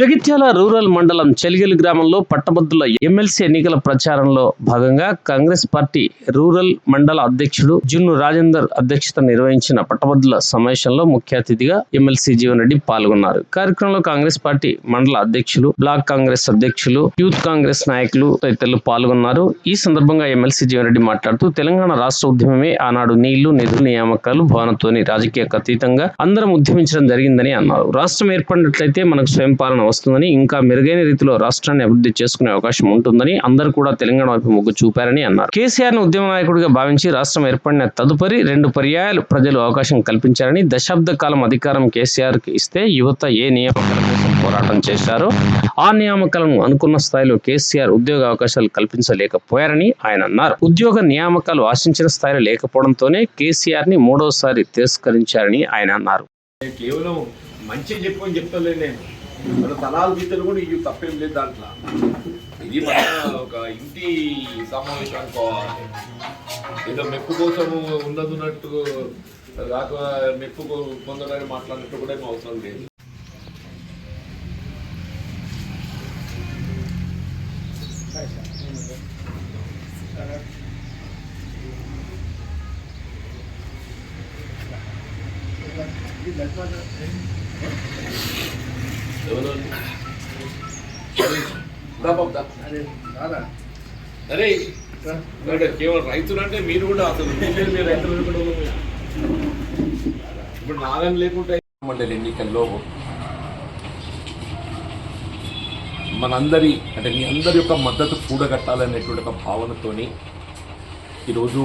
Jagtial rural మండలం చెలిగెలు గ్రామంలో పట్టభద్రుల ఎమ్మెల్సీ ఎన్నికల ప్రచారంలో భాగంగా కాంగ్రెస్ పార్టీ రూరల్ మండల అధ్యక్షుడు జున్ను రాజేందర్ అధ్యక్షత నిర్వహించిన పట్టభద్రుల సమావేశంలో ముఖ్య అతిథిగా ఎమ్మెల్సీ జీవన్ రెడ్డి పాల్గొన్నారు. కార్యక్రమంలో కాంగ్రెస్ పార్టీ మండల అధ్యక్షులు బ్లాక్ కాంగ్రెస్ అధ్యక్షులు యూత్ కాంగ్రెస్ నాయకులు తదితరులు పాల్గొన్నారు. ఈ సందర్భంగా ఎమ్మెల్సీ జీవన్ రెడ్డి మాట్లాడుతూ తెలంగాణ రాష్ట్ర ఉద్యమమే ఆనాడు నీళ్ళు నిధులు నియామకాలు భవనతోని రాజకీయ అతీతంగా అందరం ఉద్యమించడం జరిగిందని అన్నారు. రాష్ట్రం ఏర్పడినట్లయితే మనకు స్వయం పాలన వస్తుందని ఇంకా మెరుగైన రీతిలో రాష్ట్రాన్ని అభివృద్ధి చేసుకునే అవకాశం ఉంటుందని అందరూ కూడా తెలంగాణ వైపు మొగ్గు చూపారని అన్నారు. కేసీఆర్ను ఉద్యమ నాయకుడిగా భావించి రాష్ట్రం ఏర్పడిన తదుపరి రెండు పర్యాయాలు ప్రజలు అవకాశం కల్పించారని దశాబ్ద కాలం అధికారం కేసీఆర్కి ఇస్తే యువత ఏ నియామకాల కోసం పోరాటం చేశారో ఆ నియామకాలను అనుకున్న స్థాయిలో కేసీఆర్ ఉద్యోగ అవకాశాలు కల్పించలేకపోయారని ఆయన అన్నారు. ఉద్యోగ నియామకాలు ఆశించిన స్థాయిలో లేకపోవడంతోనే కేసీఆర్ని మూడోసారి తిరస్కరించారని ఆయన అన్నారు. కేవలం మంచి చెప్పు అని చెప్తలే నేను. మన తలాలు గీతలు కూడా ఇవి తప్పేం లేదు దాంట్లో ఇది మన ఒక ఇంటి సమావేశం అనుకోవాలి ఏదో మెప్పు కోసం ఉన్నది ఉన్నట్టు కాక మెప్పు పొందడానికి మాట్లాడినట్టు కూడా ఏం అవసరం లేదు ఎవరు? అరే ఇక్కడ కేవలం రైతులు అంటే మీరు కూడా అసలు మీరు రైతులు కూడా ఇప్పుడు నాగం లేకుంటే మండలి ఎన్నికల్లో మనందరి అంటే మీ అందరి యొక్క మద్దతు కూడగట్టాలనేటువంటి ఒక భావనతోని ఈరోజు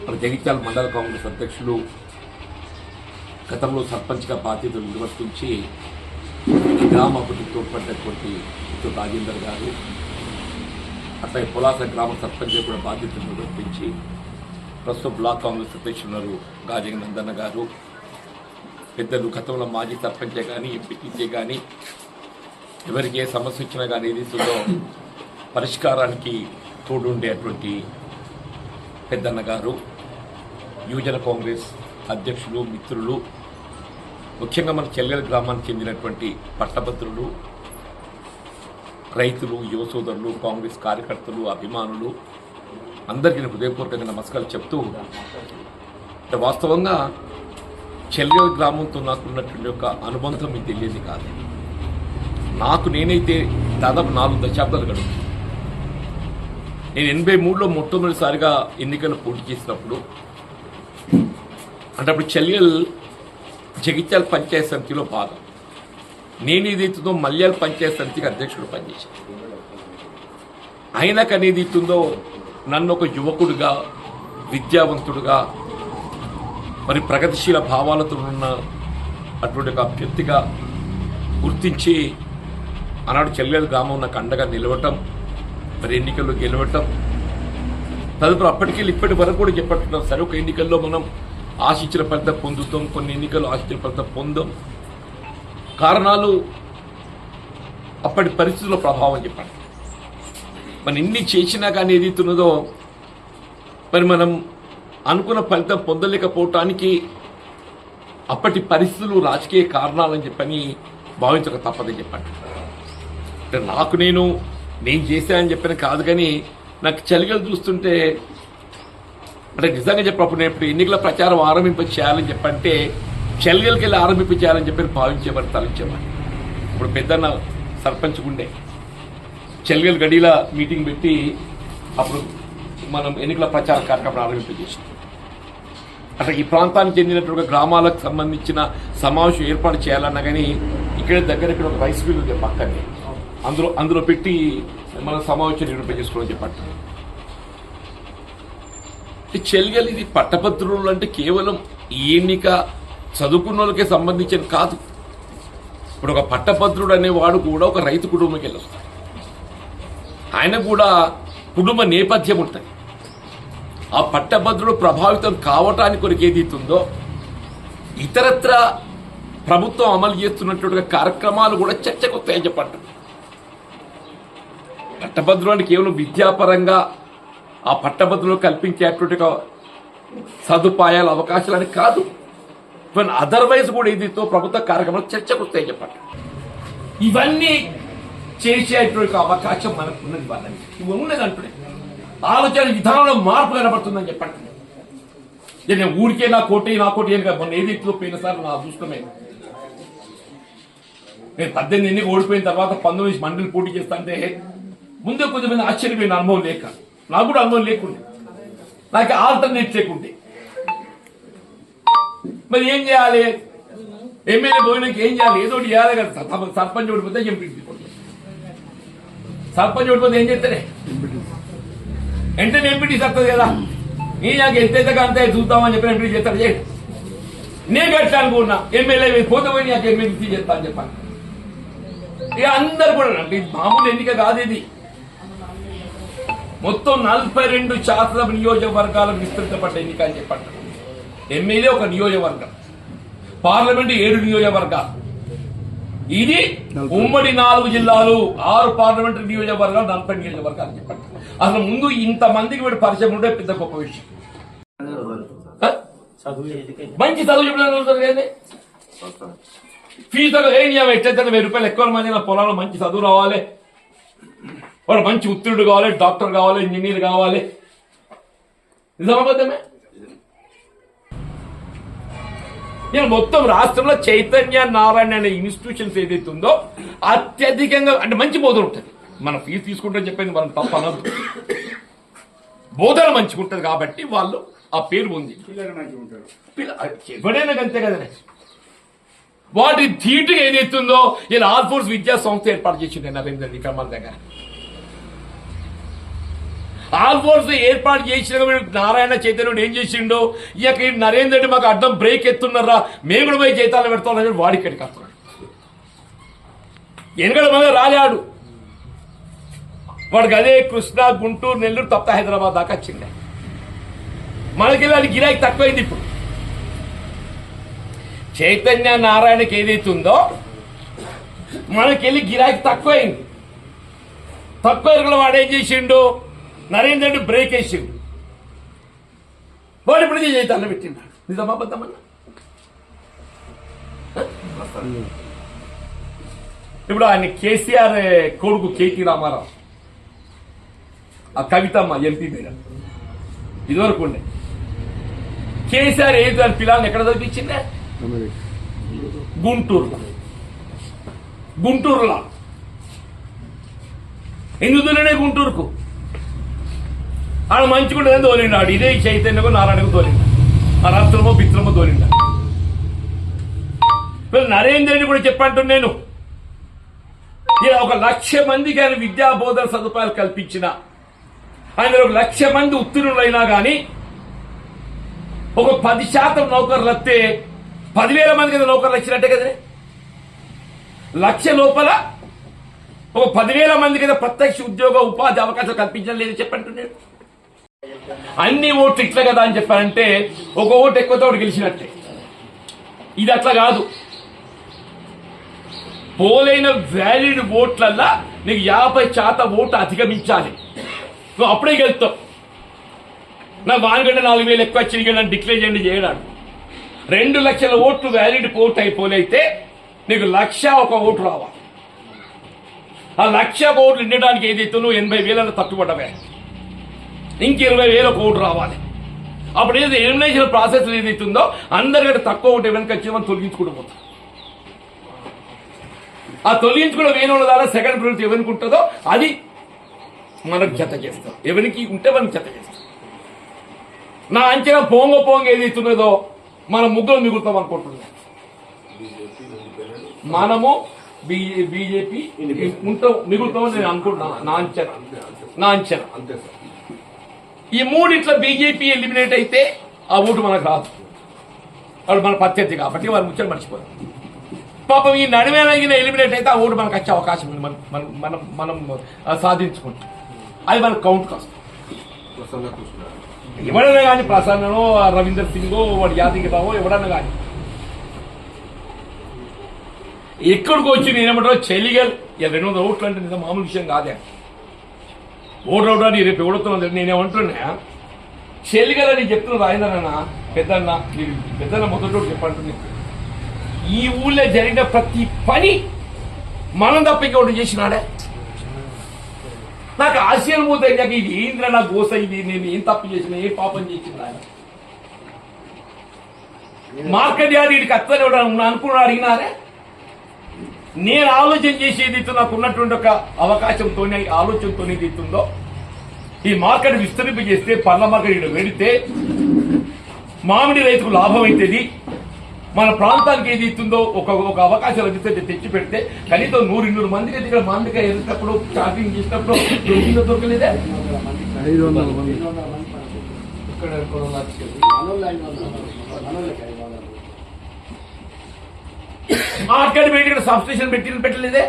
మన జగిత్యాల మండల కాంగ్రెస్ అధ్యక్షులు గతంలో సర్పంచ్గా బాధ్యతలు నిర్వర్తించి గ్రామకు గ్రామ తోడ్పడినటువంటి రాజేందర్ గారు అట్లాగే పులాస గ్రామ సర్పంచ్ కూడా బాధ్యతలు నిర్వర్తించి ప్రస్తుతం బ్లాక్ కాంగ్రెస్ అధ్యక్షులు గాజగనందన్న గారు. పెద్దలు గతంలో మాజీ సర్పంచే కానీ ఎంపీటీసీ కానీ ఎవరికి ఏ సమస్య వచ్చినా కానీ ఏదైతుందో పరిష్కారానికి తోడుండేటువంటి పెద్దన్న గారు యువజన కాంగ్రెస్ అధ్యక్షులు మిత్రులు ముఖ్యంగా మన చెల్లెల గ్రామానికి చెందినటువంటి పట్టభద్రులు రైతులు యువ సోదరులు కాంగ్రెస్ కార్యకర్తలు అభిమానులు అందరికీ నేను హృదయపూర్వకంగా నమస్కారాలు చెప్తూ అంటే వాస్తవంగా చెల్లెల గ్రామంతో నాకున్నటువంటి యొక్క అనుబంధం మీకు తెలియదు కాదు. నాకు నేనైతే దాదాపు నాలుగు దశాబ్దాలు గడుపు నేను ఎనభై మూడులో మొట్టమొదటిసారిగా ఎన్నికలు పోటీ చేసినప్పుడు అంటే అప్పుడు చెల్లెలు జగిత్యాల పంచాయత్ సమితిలో భాగం. నేను ఏదైతుందో మల్యాల పంచాయత్ సమితికి అధ్యక్షుడు పనిచేశాను ఆయనకు అనేది ఇస్తుందో నన్ను ఒక యువకుడిగా విద్యావంతుడుగా మరి ప్రగతిశీల భావాలతో ఉన్న అటువంటి ఒక అభ్యర్థిగా గుర్తించి ఆనాడు చెల్లెలు గ్రామం నాకు అండగా నిలవటం మరి ఎన్నికల్లో గెలవటం తదుపరి అప్పటికి ఇప్పటి వరకు కూడా చెప్పట్టున్నాం. సరే ఒక ఎన్నికల్లో మనం ఆశించిన ఫలితం పొందుతాం కొన్ని ఎన్నికలు ఆశించిన ఫలితం పొందాం. కారణాలు అప్పటి పరిస్థితుల ప్రభావం చెప్పండి. మనం ఎన్ని చేసినా కానీ ఏదైతున్నదో మరి మనం అనుకున్న ఫలితం పొందలేకపోవటానికి అప్పటి పరిస్థితులు రాజకీయ కారణాలని చెప్పని భావించక తప్పదని చెప్పండి. అంటే నాకు నేను నేను చేశానని చెప్పిన కాదు కానీ నాకు చలిగలు చూస్తుంటే అంటే నిజంగా చెప్పినప్పుడు నేను ఇప్పుడు ఎన్నికల ప్రచారం ఆరంభింప చేయాలని చెప్పంటే చెల్లెలకి వెళ్ళి ఆరంభింప చేయాలని చెప్పి భావించేవారు తలంచేవారు ఇప్పుడు పెద్దన్న సర్పంచ్ గుండే. చెల్లెలు గడిల మీటింగ్ పెట్టి అప్పుడు మనం ఎన్నికల ప్రచార కార్యక్రమం ఆరంభింపజేసాం అట్లా ఈ ప్రాంతానికి చెందినటువంటి గ్రామాలకు సంబంధించిన సమావేశం ఏర్పాటు చేయాలన్నా కానీ ఇక్కడ దగ్గర ఇక్కడ ఒక రైస్ మిల్ ఉంది పక్కనే. అందులో అందులో పెట్టి మనం సమావేశం నిర్వహింపజేసుకోవడం చెప్పండి చెల్లెలు ఇది పట్టభద్రులు అంటే కేవలం ఎన్నిక చదువుకున్న వాళ్ళకే సంబంధించిన కాదు. ఇప్పుడు ఒక పట్టభద్రుడు అనేవాడు కూడా ఒక రైతు కుటుంబంకి వెళ్ళొస్తాడు. ఆయన కూడా కుటుంబ నేపథ్యం ఉంటుంది. ఆ పట్టభద్రుడు ప్రభావితం కావటానికి కొరకు ఏదైతుందో ఇతరత్ర ప్రభుత్వం అమలు చేస్తున్నటువంటి కార్యక్రమాలు కూడా చర్చకు వస్తాయని పట్టభద్రుడు అంటే కేవలం విద్యాపరంగా ఆ పట్టభద్రులు కల్పించేటువంటి సదుపాయాలు అవకాశాలు అని కాదు. ఈవెన్ అదర్వైజ్ కూడా ఇదితో ప్రభుత్వ కార్యక్రమాలు చర్చకు వస్తాయని చెప్పండి. ఇవన్నీ చేసేటువంటి అవకాశం మనకు ఉన్నది వాళ్ళని ఇవి ఉన్నది అంటున్నాయి. ఆలోచన విధానంలో మార్పు కనబడుతుందని చెప్పండి. నేను ఊరికే నా కోటి నా కోటి అని కాదు. మొన్న ఏది ఇట్లో పోయిన సార్ నా అదృష్టమే. నేను పద్దెనిమిది ఎన్నిక ఓడిపోయిన తర్వాత పంతొమ్మిది మండలి పోటీ చేస్తా అంటే ముందే కొంచెం ఆశ్చర్యమైన అనుభవం లేక. నాకు కూడా అనుభవం లేకుండే. నాకు ఆల్టర్నేట్ లేకుండే మరి ఏం చేయాలి? ఎమ్మెల్యే పోయినాక ఏం చేయాలి? ఏదో ఒకటి చేయాలి కదా. సర్పంచ్ ఓడిపోతే ఎంపీ సర్పంచ్ ఓడిపోతే ఏం చేస్తారే? వెంటనే ఎంపీటీ వస్తుంది కదా. నీ నాకు ఎంతైతే అంతే చూద్దామని చెప్పి ఎంపీ చేస్తాడు చేయండి నేను గట్లా అనుకున్నా ఎమ్మెల్యే పోతే పోయి నాకు ఎమ్మెల్యే చేస్తా అని చెప్పాను ఇక అందరు కూడా అంటే మామూలు ఎన్నిక కాదు ఇది. మొత్తం నలభై రెండు శాసన నియోజకవర్గాలకు విస్తృతపడ్డ ఎన్నిక అని చెప్పండి. ఎమ్మెల్యే ఒక నియోజకవర్గం. పార్లమెంట్ ఏడు నియోజకవర్గాలు. ఇది ఉమ్మడి నాలుగు జిల్లాలు ఆరు పార్లమెంటరీ నియోజకవర్గాలు నలభై నియోజకవర్గాలు అని చెప్పండి. అసలు ముందు ఇంత మందికి వీడు పరిచయం ఉంటే పెద్ద గొప్ప విషయం? మంచి చదువు చెప్పడం ఫీజు ఏం చేయాలి ఎట్లయితే వెయ్యి రూపాయలు ఎక్కువ మంది పొలంలో మంచి చదువు రావాలి. వాడు మంచి ఉత్తరుడు కావాలి డాక్టర్ కావాలి ఇంజనీర్ కావాలి నిజామాబాదమే నేను మొత్తం రాష్ట్రంలో చైతన్య నారాయణ అనే ఇన్స్టిట్యూషన్స్ ఏదైతే ఉందో అత్యధికంగా అంటే మంచి బోధన ఉంటుంది మనం ఫీజు తీసుకుంటాం చెప్పింది మనం తప్ప అనద్దు బోధన మంచిగా ఉంటుంది కాబట్టి వాళ్ళు ఆ పేరు ఉంది ఎవడైనా అంతే కదండి వాటి ధీటు ఏదైతుందో ఇలా ఆల్ ఫోర్స్ విద్యా సంస్థ ఏర్పాటు చేసిండే నరేంద్ర మన దగ్గర ఆల్ఫోర్స్ ఏర్పాటు చేసిన నారాయణ చైతన్యుడు ఏం చేసిండో? ఇక ఈ నరేంద్ర రెడ్డి మాకు అడ్డం బ్రేక్ ఎత్తున్నారా? మేము కూడా పోయి చైతాలు పెడతామని వాడి ఇక్కడికి వస్తున్నాడు. ఎనగడ మీద రాలేడు. వాడికి అదే కృష్ణా గుంటూరు నెల్లూరు తప్ప హైదరాబాద్ దాకా వచ్చింది మనకి అది గిరాకీ తక్కువైంది ఇప్పుడు. చైతన్య నారాయణకి ఏదైతే ఉందో మనకెళ్ళి గిరాకీ తక్కువైంది. తక్కువ ఎరుగుల వాడు ఏం చేసిండు? నరేంద్ర రెడ్డి బ్రేక్ వేసిండు. వాడు ఇప్పుడు చైతన్య పెట్టినాడు నిజమా ఇప్పుడు ఆయన కేసీఆర్ కొడుకు కేటీ రామారావు ఆ కవితమ్మ ఎంపీ మేడం ఇదివరకు ఉండే. కేసీఆర్ ఏది దాని పిల్లల్ని ఎక్కడ చదివించిందే గుంటూరులో. గుంటూరులో ఎందుకునే గుంటూరుకు? ఆడ మంచిగుండేదని తోలిండు ఆడు. ఇదే చైతన్యకు నారాయణకు తోలిండు. ఆ రాష్ట్రమో బిత్రమో తోలిండా. ఇప్పుడు నరేంద్ర కూడా చెప్పంటున్నాను నేను. ఇలా ఒక లక్ష మందికి ఆయన విద్యా బోధన సదుపాయాలు కల్పించిన. ఆయన ఒక లక్ష మంది ఉత్తీర్ణులైనా కానీ ఒక పది శాతం నౌకర్లు వస్తే పదివేల మంది కదా నౌకర్లు వచ్చినట్టే కదా లక్ష లోపల ఒక పదివేల మంది కదా ప్రత్యక్ష ఉద్యోగ ఉపాధి అవకాశం కల్పించడం లేదు చెప్పంటున్నాడు అన్ని ఓట్లు ఇట్లా కదా అని చెప్పారంటే ఒక ఓటు ఎక్కువతో ఒకటి గెలిచినట్టే. ఇది అట్లా కాదు. పోలైన వ్యాలిడ్ ఓట్లల్లా నీకు యాభై శాతం ఓటు అధిగమించాలి. నువ్వు అప్పుడే గెలుస్తావు నా వానికంటే నాలుగు వేలు ఎక్కువ వచ్చింది నన్ను డిక్లేర్ చేయండి చేయడాడు రెండు లక్షల ఓట్లు వ్యాలిడ్ ఓట్ అయిపోలైతే నీకు లక్ష ఒక ఓటు రావాలి. ఆ లక్ష ఓట్లు నిండడానికి ఏదైతే నువ్వు ఎనభై వేల తట్టుబడవే ఇంక ఇరవై వేల ఓటు రావాలి. అప్పుడు ఏదైతే ఎలిమినేషన్ ప్రాసెస్ ఏదైతుందో అందరికంటే తక్కువ ఓటు వెనక వచ్చి మనం తొలగించుకుంటూ పోతాం ఆ తొలగించుకున్న వేణువుల ద్వారా సెకండ్ ప్రిఫరెన్స్ ఎవరికి ఉంటుందో అది మనకు జత చేస్తాం ఎవరికి ఉంటే మనకు జత చేస్తాం నా అంచనా పోంగ పోంగ ఏదైతున్నదో మన ముగ్గురు మిగులుతాం అనుకుంటున్నాం. మనము బీజేపీ ఉంటాం మిగులుతామని నేను అనుకుంటున్నా నా అంచనా. నా అంచనా. ఈ మూడిట్ల బీజేపీ ఎలిమినేట్ అయితే ఆ ఓటు మనకు రాదు. వాడు మన ప్రత్యర్థి కాబట్టి వారు ముచ్చట మర్చిపోయారు పాపం ఈ నడిమేలగిన ఎలిమినేట్ అయితే ఆ ఓటు మనకు వచ్చే అవకాశం ఉంది. మనం మనం మనం సాధించుకుంటాం. అది మనకు కౌంట్ కాదు ఎవడన్నా కానీ ప్రసన్ననో రవీందర్ సింగో వాడు యాదగిరావో ఎవడన్నా కానీ. ఎక్కడికి వచ్చి నేనేమంటారో చెలిగల్. ఇక రెండు వందల ఓట్లు అంటే నిజం మామూలు విషయం కాదే. ఓటు అవడానికి రేపు ఎవడుతున్నా నేనేమంటున్నా చెలిగల్ అని చెప్తున్నా రాయిందన్న పెద్దన్న మీరు పెద్దన్న మొదటి చెప్పంటున్నా ఈ ఊళ్ళో జరిగిన ప్రతి పని మనం తప్ప ఇంకోటి చేసినాడే? నాకు ఆశయం పోతే నాకు ఇది. ఏంద్ర నా గోస ఇది? నేను ఏం తప్పు చేసిన ఏం పాపం చేసిన? మార్కెట్ యార్డ్ వీడికి అత్తనే అనుకున్నాడు? అడిగినారే నేను ఆలోచన చేసేది నాకు ఉన్నటువంటి ఒక అవకాశంతోనే ఆలోచనతోనే ఇది ఇస్తుందో ఈ మార్కెట్ విస్తరింప చేస్తే పండ్ల మార్కెట్ ఇక్కడ పెడితే మామిడి రైతుకు లాభం అవుతుంది మన ప్రాంతానికి ఏది ఇస్తుందో ఒక ఒక అవకాశం లభిస్తే తెచ్చి పెడితే కనీసం నూరు ఇన్నూరు మందికి అయితే ఇక్కడ మామిడికాయ వెళ్ళేటప్పుడు షాపింగ్ చేసినప్పుడు దొరికిందో దొరకలేదే. ఐదు వందల మంది. మార్కెట్ పెట్టి ఇక్కడ సబ్స్టేషన్ పెట్టి పెట్టలేదే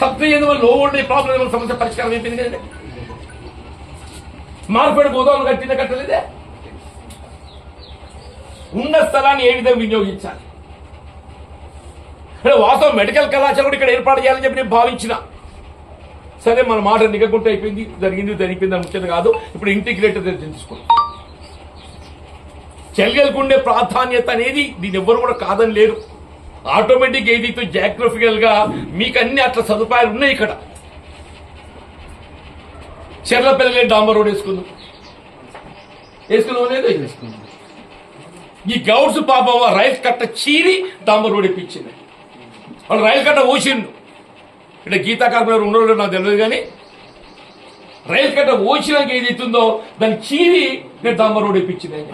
సబ్స్టేషన్ వల్ల లో ఉండే ప్రాబ్లం సమస్య పరిష్కారం అయిపోయింది కదండి? మార్కెట్ కట్టిన కట్టలేదే? ఉన్న స్థలాన్ని ఏ విధంగా వినియోగించాలి? వాస్తవం మెడికల్ కళాశాల కూడా ఇక్కడ ఏర్పాటు చేయాలని చెప్పి నేను భావించిన. సరే మన మాట నిగకుంటే అయిపోయింది. జరిగింది జరిగిపోయింది అని కాదు. ఇప్పుడు ఇంటిగ్రేటర్ తెలుసుకోండి చెల్లెలకు ఉండే ప్రాధాన్యత అనేది దీని ఎవ్వరు కూడా కాదని లేరు. ఆటోమేటిక్ ఏదైతే జాగ్రఫికల్గా మీకు అన్ని అట్లా సదుపాయాలు ఉన్నాయి ఇక్కడ. చెర్లపల్లి డాంబర్ రోడ్ వేసుకుందాం. వేసుకున్నాం లేదు? ఈ గౌడ్స్ పాపం రైల్ కట్ట చీరి డాంబర్ రోడ్ ఇప్పించింది వాళ్ళు రైలు కట్ట పోసిండు ఇక్కడ గీతా కార్మికులు ఉండడం నాకు తెలియదు కానీ రైలు కట్ట ఓసినాక ఏదైతుందో దాన్ని చీరి నేను డాంబర్ రోడ్ ఇప్పించింది అని